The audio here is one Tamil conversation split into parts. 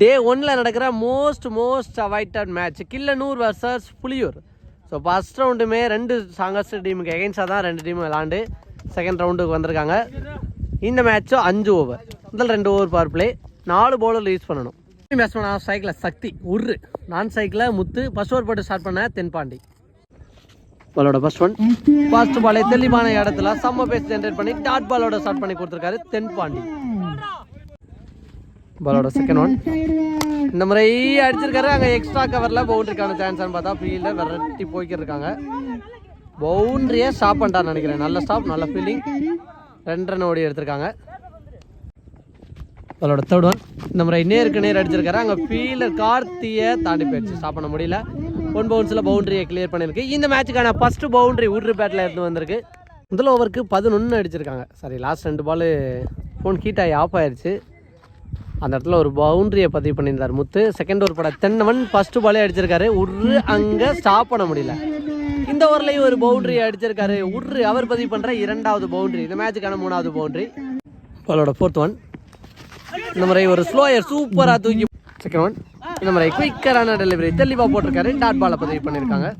டே ஒன்ல நடக்கிற most most avoided match Killanur versus Puliyur so first ரவுண்டுமே ரெண்டு ஸ்ட்ராங்கஸ்ட் டீமுக்கு எகென்ஸ்டாக தான் ரெண்டு டீமும் விளாண்டு செகண்ட் ரவுண்டுக்கு வந்திருக்காங்க. இந்த மேட்ச்சும் அஞ்சு ஓவர் முதல் ரெண்டு ஓவர் பவர் பிளே நாலு பவுலர் யூஸ் பண்ணணும். பேட்ஸ்மேன் ஆஃப் சைக்கிளில் சக்தி உரு நான் சைக்கிளில் முத்து ஃபஸ்ட் ஓவர் போட்டு ஸ்டார்ட் பண்ண தென்பாண்டி. பாலோட ஃபர்ஸ்ட் ஒன் ஃபர்ஸ்ட் பாலே தெளிவான இடத்துல செம்ம பேஸ் ஜென்ரேட் பண்ணி டாட் பாலோட ஸ்டார்ட் பண்ணி கொடுத்துருக்காரு தென்பாண்டி. பாலோட செகண்ட் ஒன் இந்த முறை அடிச்சிருக்காரு. அங்கே எக்ஸ்ட்ரா கவரில் பவுண்டரிக்கான சான்ஸ்னு பார்த்தா ஃபீல்டில் விரட்டி போய்க்கிட்டு இருக்காங்க பவுண்டரியே ஸ்டாப் பண்ணிட்டான்னு நினைக்கிறேன். நல்ல ஸ்டாப் நல்ல ஃபீல்டிங் ரெண்டு ரன் ஓடி எடுத்திருக்காங்க. அவளோட தேர்ட் ஒன் இந்த முறை நேருக்கு நேர் அடிச்சிருக்காரு. அங்கே ஃபீல்டர் கார்த்தியை தாண்டி போயிடுச்சு. ஸ்டாப் பண்ண முடியல. ஒன் பவுன்ஸில் பவுண்டரியை கிளியர் பண்ணியிருக்கு. இந்த மேட்சுக்கான ஃபஸ்ட்டு பவுண்டரி உட்ரு பேட்டில் இருந்து வந்திருக்கு. முதல் ஓவருக்கு பதினொன்று அடிச்சிருக்காங்க. சாரி லாஸ்ட் ரெண்டு பால் ஃபோன் ஹீட் ஆகி ஆஃப் ஆயிடுச்சு அந்த இடத்துல ஒரு பவுண்டரியை பதிவு பண்ணியிருந்தார் முத்து. செகண்ட் ஓவர் பட தென்னவன் ஃபர்ஸ்ட் பாலே அடிச்சிருக்காரு. உரு அங்கே ஸ்டாப் பண்ண முடியல. இந்த ஓவர்லையும் ஒரு பவுண்டரி அடிச்சிருக்காரு. உரு அவர் பதிவு பண்ணுற இரண்டாவது பவுண்டரி இந்த மேட்சுக்கான மூணாவது பவுண்டரி பாலோட ஃபோர்த் ஒன் இந்த முறை ஒரு ஸ்லோயர் சூப்பராக தூக்கி செகண்ட் ஒன் இந்த முறை குயிக்கரான டெலிவரி தெளிவாக போட்டிருக்காரு. டாட் பாலை பதிவு பண்ணியிருக்காங்க.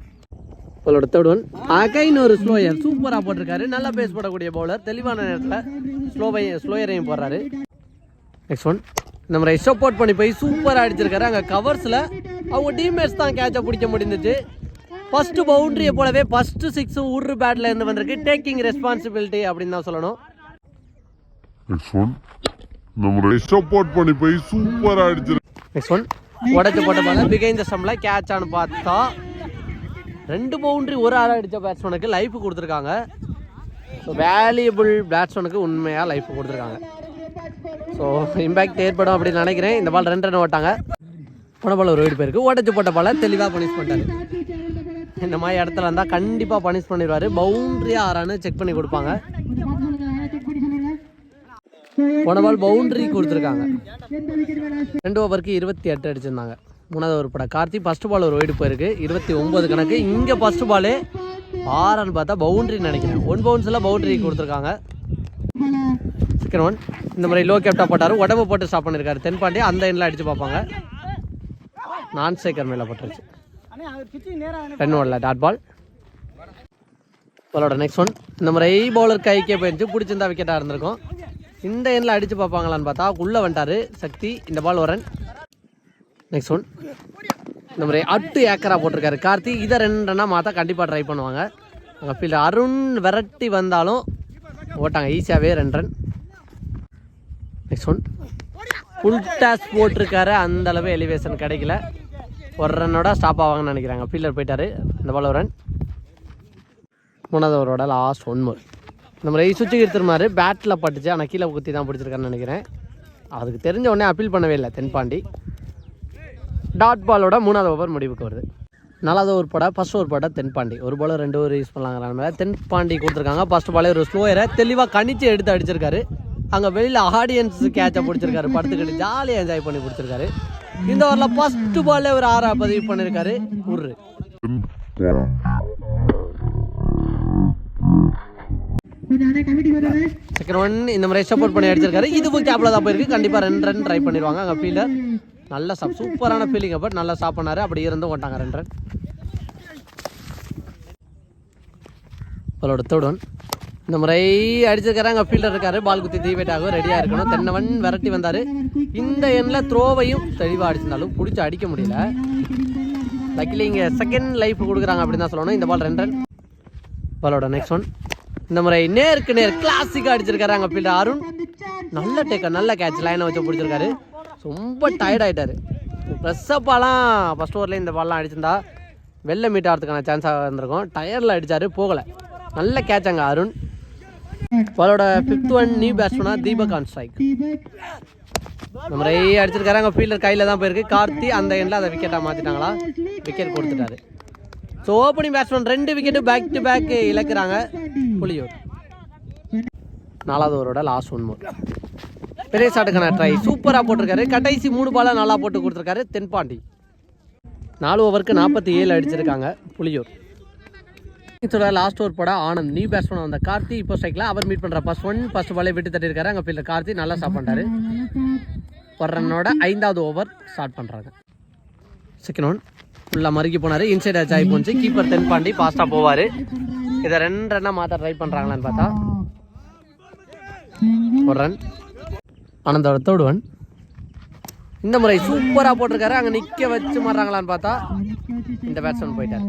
பாலோட தேர்ட் ஒன் அகைன் ஒரு ஸ்லோயர் சூப்பராக போட்டிருக்காரு. நல்லா பேஸ் போடக்கூடிய பவுலர் தெளிவான நேரத்தில் ஸ்லோவை ஸ்லோயரையும் போடுறாரு. நெக்ஸ்ட் ஒன் முறை சப்போர்ட் பண்ணி போய் சூப்பராக அடிச்சிருக்காரு. அங்கே கவர்ஸில் அவங்க டீம்மேட்ஸ் தான் கேட்சை பிடிக்க முடிஞ்சிச்சு. ஃபர்ஸ்ட் பவுண்டரியை போலவே ஃபர்ஸ்ட் சிக்ஸ் உரு பேட்ல இருந்து வந்திருக்கு. டேக்கிங் ரெஸ்பான்சிபிலிட்டி அப்படின்னு தான் சொல்லணும். நெக்ஸ்ட் ஒன் நம்ம சப்போர்ட் பண்ணி போய் சூப்பரா அடிச்சிரு நெக்ஸ்ட் ஒன் உடச்சு போட்ட பால பிகைந்த ஸ்டம்ல கேட்ச் ஆனு பார்த்தா ரெண்டு பவுண்டரி ஒரு ஆள் அடித்த பேட்ஸ்மேனுக்கு லைஃப் கொடுத்துருக்காங்க. ஸோ வேல்யூபிள் பேட்ஸ்மேனுக்கு உண்மையாக லைஃப் கொடுத்துருக்காங்க. ஸோ இம்பேக்ட் ஏற்படும் அப்படின்னு நினைக்கிறேன். இந்த பால் ரெண்டு ரன் ஓட்டாங்க. போன பால் ஒரு வீடு போயிருக்கு. ஓட்டச்சு போட்ட பால தெளிவாக பனிஷ் பண்ணிட்டாரு. இந்த மாதிரி இடத்துல இருந்தால் கண்டிப்பாக பனிஷ் பண்ணிடுவார். பவுண்டரி ஆறான்னு செக் பண்ணி கொடுப்பாங்க. போன பால் பவுண்டரி கொடுத்துருக்காங்க. ரெண்டு ஓவருக்கு இருபத்தி எட்டு அடிச்சிருந்தாங்க. மூணாவது ஒரு படம் கார்த்தி ஃபர்ஸ்ட் பால் ஒரு ஒயிடு போயிருக்கு. இருபத்தி ஒன்பது கணக்கு. இங்கே ஃபர்ஸ்ட் பாலே ஆறான்னு பார்த்தா பவுண்ட்ரின்னு நினைக்கிறேன். ஒன் பவுன்ஸில் பவுண்டரி கொடுத்துருக்காங்க. சிக்கன் ஒன் இந்த மாதிரி லோ கேப்டா போட்டார். உடம்பு போட்டு ஸ்டாப் பண்ணியிருக்காரு தென்பாண்டி அந்த எண்ணில் அடித்து பார்ப்பாங்க. நான் சேகர் மேலே போட்டுருச்சு ரன் ஓடல டாட் பால் பாலோட நெக்ஸ்ட் ஒன் இந்த மாதிரி பவுலர் கைக்கே போயிருந்துச்சு. பிடிச்சிருந்தா விக்கெட்டாக இருந்திருக்கும். இந்த எண்ணில் அடித்து பார்ப்பாங்களான்னு பார்த்தா உள்ளே வந்துட்டாரு. சக்தி இந்த பால் ஒரு ரன் நெக்ஸ்ட் ஒன் இந்த மாதிரி அட்டு ஏக்கரா போட்டிருக்காரு. கார்த்தி இதை ரெண்டு ரன்னாக மாற்றா கண்டிப்பாக ட்ரை பண்ணுவாங்க. அங்கே ஃபீல்டர் அருண் விரட்டி வந்தாலும் ஓட்டாங்க. ஈஸியாகவே ரெண்டு ரன் ஃபுல் டாஸ் போட்டிருக்காரு. அந்த அளவு எலிவேஷன் கிடைக்கல. ஒரு ரன்னோட ஸ்டாப் ஆவாங்கன்னு நினைக்கிறாங்க. ஃபீல்டர் போயிட்டாரு. இந்த பால் ஒரு ரன் மூணாவது ஓவரோட லாஸ்ட் ஒன் நம்ம இந்த மாதிரி சுவிட்சு எடுத்துருமாரு பேட்டில் பட்டுச்சு. ஆனால் கீழே குத்தி தான் பிடிச்சிருக்காருன்னு நினைக்கிறேன். அதுக்கு தெரிஞ்ச உடனே அப்பீல் பண்ணவே இல்லை. தென்பாண்டி. டாட் பாலோட மூணாவது ஓவர் முடிவுக்கு வருது. நாலாவது ஓவர் போட ஃபஸ்ட் ஓவர் போட தென்பாண்டி. ஒரு பால் ரெண்டு ஓவர் யூஸ் பண்ணலாங்கிற மாதிரி தென்பாண்டி கொடுத்துருக்காங்க. ஃபர்ஸ்ட் பாலே ஒரு ஸ்லோயரை தெளிவாக கணிச்சு எடுத்து அடிச்சிருக்காரு. அங்கே வெளியில் ஆடியன்ஸ் கேட்சை பிடிச்சிருக்காரு. படுத்துக்கிட்டு ஜாலியாக என்ஜாய் பண்ணி பிடிச்சிருக்காரு. இந்த ஓவரில் ஃபர்ஸ்ட் பால்லே ஒரு ஆறா பதிவு பண்ணியிருக்காரு உரு செகண்ட் ஒன் இந்த மாதிரி சப்போர்ட் பண்ணி அடிச்சிருக்காரு. இதுவும் கேப்ல தான் போயிருக்கு. கண்டிப்பாக ரெண்டு ரன் ட்ரை பண்ணிடுவாங்க அங்கே ஃபீல்டர் நல்ல சாப் சூப்பரான ஃபீலிங் பட் நல்லா சாப்பிட்னாரு அப்படி இருந்தும் ஓட்டாங்க ரெண்டு ரன் அவளோட தேர்ட் ஒன் இந்த முறை அடிச்சிருக்காரு அங்கே ஃபீல்டர் இருக்காரு. பால் குத்தி தீவேட் ஆகும். ரெடியாக இருக்கணும். தென்னவன் விரட்டி வந்தார். இந்த எண்ணில் த்ரோவையும் தெளிவாக அடிச்சிருந்தாலும் பிடிச்சி அடிக்க முடியல. லக்கிலி இங்கே செகண்ட் லைஃப் கொடுக்குறாங்க அப்படின்னு தான் சொல்லணும். இந்த பால் ரெண்டு ரன் பாலோட நெக்ஸ்ட் ஒன் இந்த முறை நேருக்கு நேர் கிளாசிக்காக அடிச்சிருக்காரு அங்கே ஃபீல்டர் அருண். நல்ல டேக்கர் நல்ல கேட்ச் லைனை வச்சு பிடிச்சிருக்காரு. ரொம்ப டயர்ட் ஆகிட்டாரு ப்ரெஸ்ஸப்பாலாம் ஃபஸ்ட் ஓவரில் இந்த பால்லாம் அடிச்சிருந்தா வெளில மீட் ஆகிறதுக்கான சான்ஸாக இருந்திருக்கும். டயரில் அடித்தார் போகலை. நல்ல கேட்ச் அங்கே அருண். பாலோட ஃபிஃப்த் ஒன் நியூ பேட்ஸ்மனா தீபக் ஆன் ஸ்ட்ரைக். நிறைய அடிச்சிருக்காரு. அங்கே ஃபீல்டர் கையில் தான் போயிருக்கு. கார்த்தி அந்த எண்ணில் அதை விக்கெட்டாக மாற்றிட்டாங்களா விக்கெட் கொடுத்துட்டாரு. ஸோ ஓப்பனிங் பேட்ஸ்மேன் ரெண்டு விக்கெட்டு பேக் டு பேக் இழக்கிறாங்க புலியூர். நாலாவது ஓவரோட லாஸ்ட் ஒன் மோர் பெரிய ஷாட்டுக்கான ட்ரை சூப்பராக போட்டிருக்காரு. கடைசி மூணு பாலாக நல்லா போட்டு கொடுத்துருக்காரு தென்பாண்டி. நாலு ஓவருக்கு நாற்பத்தி ஏழு அடிச்சிருக்காங்க புலியூர். இதோட லாஸ்ட் ஓவர் போட ஆனந்த். நியூ பேட்ஸ்மேன் வந்த கார்த்தி இப்போ ஸ்ட்ரைக்ல அவர் மீட் பண்ணுற ஃபர்ஸ்ட் ஒன் ஃபர்ஸ்ட் பாலே விட்டு தட்டியிருக்காரு அங்கே ஃபீல்டர் கார்த்தி நல்லா ஸ்டாப் பண்றாரு ஒரு ரன்னோட ஐந்தாவது ஓவர் ஸ்டார்ட் பண்ணுறாங்க செகண்ட் ஒன் ஃபுல்லாக மறுக்கி போனார். இன்சைட் ஆச்சு ஆகி போச்சு. கீப்பர் தென்பாண்டி ஃபாஸ்ட்டாக போவார். இதை ரெண்டு ரன்னாக மாற்ற ட்ரை பண்ணுறாங்களான்னு பார்த்தா ஒரு ரன் ஆனந்தோட தேர்ட் ஒன் இந்த முறை சூப்பராக போட்டிருக்காரு. அங்கே நிற்க வச்சு மாறாங்களான்னு பார்த்தா இந்த பேட்ஸ்மேன் போயிட்டார்.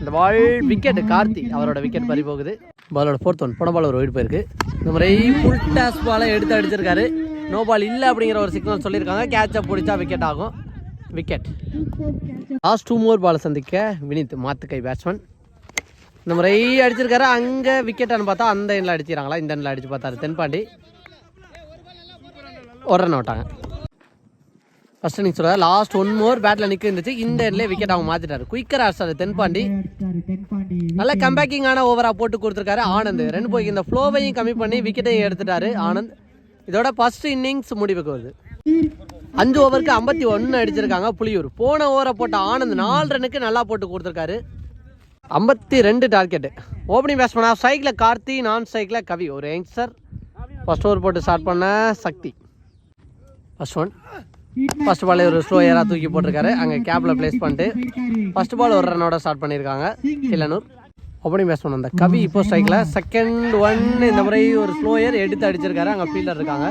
இந்த பால் விக்கெட் கார்த்தி அவரோட விக்கெட் பறி போகுது. பாலோட ஃபோர்த் ஒன் போன பால் ஒரு வீடு போயிருக்கு. இந்த முறை ஃபுல் டாஸ் பாலை எடுத்து அடிச்சிருக்காரு. நோ பால் இல்லை அப்படிங்கிற ஒரு சிக்னல் சொல்லியிருக்காங்க. கேட்சை பிடிச்சா விக்கெட் ஆகும். விக்கெட் லாஸ்ட் டூ மோர் பாலை சந்திக்க வினித் மாத்துக்கை பேட்ஸ்மேன் இந்த முறை அடிச்சிருக்காரு. அங்கே விக்கெட்டான்னு பார்த்தா அந்த எண்ணில் அடிச்சிடறாங்களா இந்த எண்ணில் அடிச்சு பார்த்தாரு தென்பாண்டி. ஒரு ரன் விட்டாங்க ஃபர்ஸ்ட் நீங்கள் சொல்ல லாஸ்ட் ஒன் மோர் பேட்டில் நிற்க இருந்துச்சு. இந்த எண்ணில் விக்கெட் அவங்க மாற்றிட்டாரு குயிக்கர் ஆர்ஸ்டார் தென்பாண்டி. நல்ல கம்பேக்கிங்கான ஓவராக போட்டு கொடுத்துருக்காரு ஆனந்த். ரெண்டு போய் இந்த ஃப்ளோவையும் கம்மி பண்ணி விக்கெட்டையும் எடுத்துட்டாரு ஆனந்த். இதோட ஃபர்ஸ்ட் இன்னிங்ஸ் முடிவுக்கு வருது. அஞ்சு ஓவருக்கு ஐம்பத்தி ஒன்று அடிச்சிருக்காங்க புளியூர் போன ஓவரை போட்ட ஆனந்த் நாலு ரனுக்கு நல்லா போட்டு கொடுத்துருக்காரு. ஐம்பத்தி ரெண்டு டார்கெட்டு ஓப்பனிங் பேட்ஸ்மேனா ஸ்ட்ரைக்கில் கார்த்தி நான் ஸ்ட்ரைக்கில் கவி. ஒரு யங்ஸ்டர் ஃபர்ஸ்ட் ஓவர் போட்டு ஸ்டார்ட் பண்ண Shakti. First one first ball ஒரு ஸ்லோயராக தூக்கி போட்டிருக்காரு. அங்கே கேப்பில் ப்ளேஸ் பண்ணிட்டு ஃபர்ஸ்ட் பால் ஒரு ரன்னோட ஸ்டார்ட் பண்ணியிருக்காங்க. கில்லனூர் ஓப்பனிங் பேட்ஸ்மேன் அந்த கவி இப்போ ஸ்ட்ரைக்கில் செகண்ட் ஒன் இந்த முறை ஒரு ஸ்லோயர் எடுத்து அடிச்சிருக்காரு. அங்கே ஃபீல்டர் இருக்காங்க.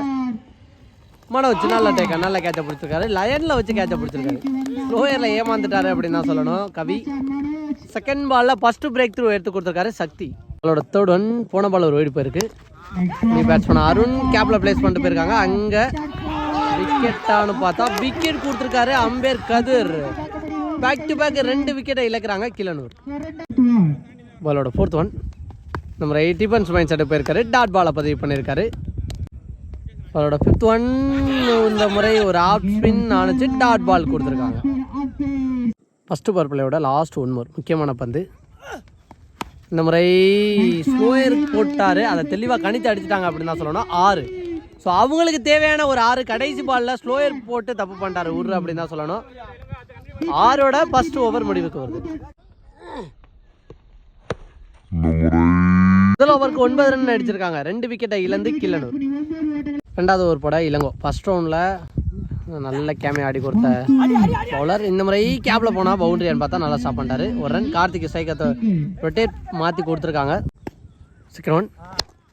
மன வச்சு நல்ல டேக்கா நல்ல கேட்சை பிடிச்சிருக்காரு. லயனில் வச்சு கேட்சை பிடிச்சிருக்காரு. ஸ்லோயரில் ஏமாந்துட்டாரு அப்படின்னு தான் சொல்லணும். கவி. செகண்ட் பாலில் ஃபர்ஸ்ட் பிரேக் த்ரூ எடுத்து கொடுத்துருக்காரு சக்தி. அவளோட தேர்ட் ஒன் போன பால் ஒரு ஓடி போயிருக்கு. நீ பேட்ஸ்மேன் அருண் கேப்பில் ப்ளேஸ் பண்ணிட்டு போயிருக்காங்க. அங்கே விக்கெட்டானு பார்த்தா விக்கெட் கொடுத்துருக்காரு umpire Kathir. Back to back ரெண்டு விக்கெட்டை இழக்கிறாங்க கிளனூர் பாலோட ஃபோர்த் ஒன் நம்ம ரைட் மைண்ட் செட்டு போயிருக்காரு. டாட் பாலை பதிவு பண்ணியிருக்காரு. அவரோட ஃபிஃப்த் ஒன் இந்த முறை ஒரு ஆஃப் ஸ்பின் ஆனிச்சு டாட் பால் கொடுத்துருக்காங்க. ஃபஸ்ட்டு பவர் பிளேயோட லாஸ்ட் ஒன் மோர் முக்கியமான பந்து. இந்த முறை ஸ்லோயர் போட்டார். அதை தெளிவாக கணித்து அடிச்சிட்டாங்க அப்படின்னு தான் சொல்லணும். ஆறு. ஸோ அவங்களுக்கு தேவையான ஒரு ஆறு கடைசி பாலில் ஸ்லோயர் போட்டு தப்பு பண்ணிட்டாரு. உரு அப்படின்னு தான் சொல்லணும். ஆறோட ஃபர்ஸ்ட் ஓவர் முடிவுக்கு வருது. முதல் ஓவருக்கு ஒன்பது ரன் அடிச்சிருக்காங்க. ரெண்டு விக்கெட்டை இழந்து கில்லனூர். ரெண்டாவது ஓவர் போட இளங்கோ. ஃபர்ஸ்ட் ரவுண்டில் நல்ல கேமே ஆடி கொடுத்த பவுலர் இந்த முறை கேப்பில் போனால் பவுண்டரியான்னு பார்த்தா நல்லா ஸ்டாப் பண்ணிட்டாரு. ஒரு ரன் கார்த்திக் சைக்கத்தை ரொட்டேட் மாற்றி கொடுத்துருக்காங்க. செகண்ட்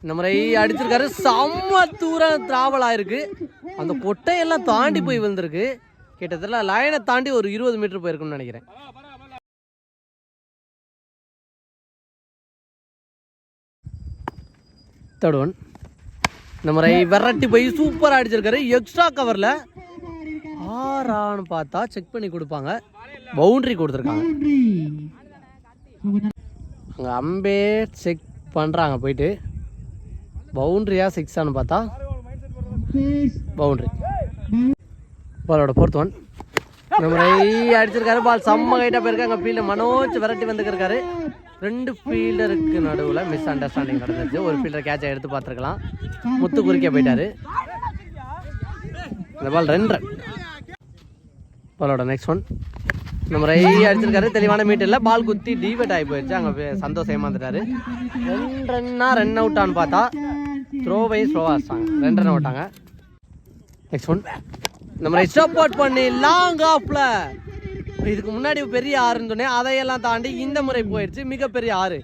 இந்த முறை அடிச்சிருக்காரு. செம்ம தூரம் டிராவல் ஆயிருக்கு அந்த கொட்டையெல்லாம் தாண்டி போய் விழுந்திருக்கு. கிட்டத்தட்ட லைனை தாண்டி ஒரு இருபது மீட்டர் போயிருக்கும்னு நினைக்கிறேன். தேர்ட் ஒன் இந்த முறை விரட்டி போய் சூப்பராக அடிச்சிருக்காரு. எக்ஸ்ட்ரா கவரில் ஆறான்னு பார்த்தா செக் பண்ணி கொடுப்பாங்க. பவுண்டரி கொடுத்துருக்காங்க. அங்கே அம்பே செக் பண்ணுறாங்க போயிட்டு. பவுண்ட்ரியா சிக்ஸான்னு பார்த்தா பவுண்ட்ரி. பாலோட ஃபோர்த் ஒன் நம்ம அடிச்சிருக்காரு. பால் செம்ம கைட்டாக போயிருக்காங்க. ஃபீல்டு மனோஜ் விரட்டி வந்துருக்காரு ரெண்டு ஃபீல்டருக்கு நடுவில் மிஸ் அண்டர்ஸ்டாண்டிங் நடந்துச்சு. ஒரு ஃபீல்டர் கேட்சை எடுத்து பார்த்துருக்கலாம். முத்து குறுக்கே போயிட்டாரு. இந்த பால் ரெண்டு ரன் பாலோட நெக்ஸ்ட் ஒன் நம்ம ரை அடிச்சிருக்காரு. தெளிவான மீட் இல்லை. பால் குத்தி டிவேட் ஆகி போயிடுச்சு. அங்கே சந்தோஷம் ஏமாந்துட்டாரு. ரெண்டு ரன்னா ரன் அவுட்டான்னு பார்த்தா த்ரோவை ஸ்லோவாக வச்சாங்க ரெண்டு ரன் விட்டாங்க நெக்ஸ்ட் ஒன் இந்த சப்போர்ட் பண்ணி லாங் ஆஃப்ல இதுக்கு முன்னாடி பெரிய ஆறுன்னு சொன்னேன். அதையெல்லாம் தாண்டி இந்த முறை போயிடுச்சு. மிகப்பெரிய ஆறு.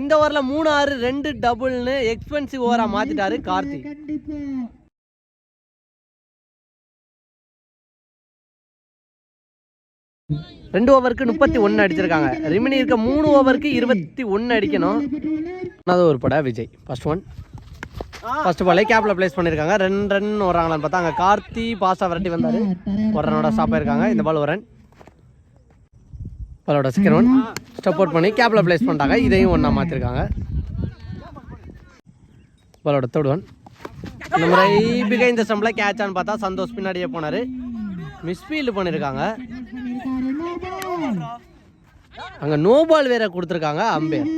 இந்த ஓவரில் மூணு ஆறு ரெண்டு டபுள்னு எக்ஸ்பென்சிவ் ஓவராக மாற்றிட்டாரு கார்த்திக். ரெண்டு ஓவருக்கு முப்பத்தி ஒன்று அடிச்சிருக்காங்க. ரிமினி இருக்க மூணு ஓவருக்கு இருபத்தி ஒன்று அடிக்கணும். அது ஒரு படம் விஜய். ஃபர்ஸ்ட் ஒன் ஃபர்ஸ்ட் பாலே கேப்பில் ப்ளேஸ் பண்ணியிருக்காங்க ரெண்டு ரன் வராங்களான்னு பார்த்தா அங்கே கார்த்தி பாஸாக விரட்டி வந்தார். ஒரு ரனோட ஸ்டாப் ஆயிருக்காங்க இந்த பால் ஒரு ரன் பாலோட செகண்ட் ஒன் ஸ்டெப் அவுட் பண்ணி கேப்பில் ப்ளேஸ் பண்ணிட்டாங்க. இதையும் ஒன்றா மாற்றிருக்காங்க பாலோட தேர்ட் ஒன் இந்த முறை பிகை இந்த ஸ்டம்பில் கேட்சான்னு பார்த்தா சந்தோஷ் பின்னாடியே போனார். மிஸ்ஃபீல்டு பண்ணியிருக்காங்க அங்கே நோ பால் வேற கொடுத்துருக்காங்க அம்பேர்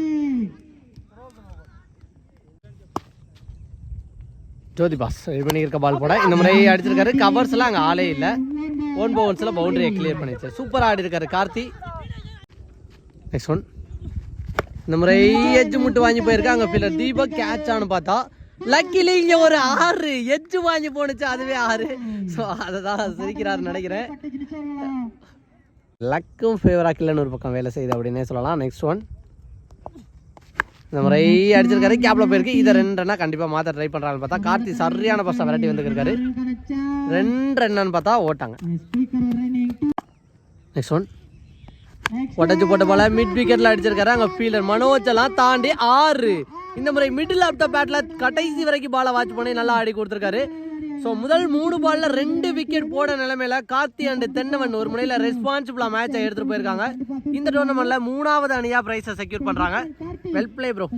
ஜோதி பாஸ் இது பண்ணியிருக்க பால் போட. இந்த முறை அடிச்சிருக்காரு. கவர்ஸ்லாம் அங்கே ஆளே இல்லை. ஓன் பவுன்ஸில் பவுண்டரியை கிளியர் பண்ணிச்சு சூப்பராக ஆடிருக்காரு கார்த்தி. நெக்ஸ்ட் ஒன் இந்த முறை எஜ்ஜு முட்டு வாங்கி போயிருக்கா. அங்கே ஃபீல்டர் தீபக் கேட்ச் ஆனு பார்த்தா லக்கிலி இங்க ஒரு ஆறு. எச்சு வாங்கி போனுச்சு அதுவே ஆறு. ஸோ அதை தான் சிரிக்கிறார் நினைக்கிறேன். லக்கும் ஃபேவராக கில்லன்னு ஒரு பக்கம் வேலை செய்யுது அப்படின்னே சொல்லலாம். நெக்ஸ்ட் ஒன் இந்த முறை அடிச்சிருக்காரு. கேப்ல போயிருக்கு. இதை ரெண்டு ரன்னா கண்டிப்பாக மாற்ற ட்ரை பண்ணுறாங்கன்னு பார்த்தா கார்த்தி சரியான பசங்க விரட்டி வந்துருக்காரு. ரெண்டு ரன்னு பார்த்தா ஓட்டாங்க. நெக்ஸ்ட் ஒன் உடச்சு போட்ட போல மிட் விக்கெட்ல அடிச்சிருக்காரு. அங்க ஃபீல்டர் மனோஜ் எல்லாம் தாண்டி ஆறு. இந்த முறை மிடில் ஆஃப் த பேட்ல கடைசி வரைக்கும் பாலை வாட்ச் பண்ணி நல்லா ஆடி கொடுத்துருக்காரு. ஸோ முதல் மூணு பால்ல ரெண்டு விக்கெட் போட நிலைமையில கார்த்தி அண்ட் தென்னவன் ஒரு முறையில் ரெஸ்பான்சிபிளா மேட்சை எடுத்துட்டு போயிருக்காங்க. இந்த டோர்னமெண்ட்ல மூணாவது அணியா பிரைஸை செக்யூர் பண்றாங்க. Well play bro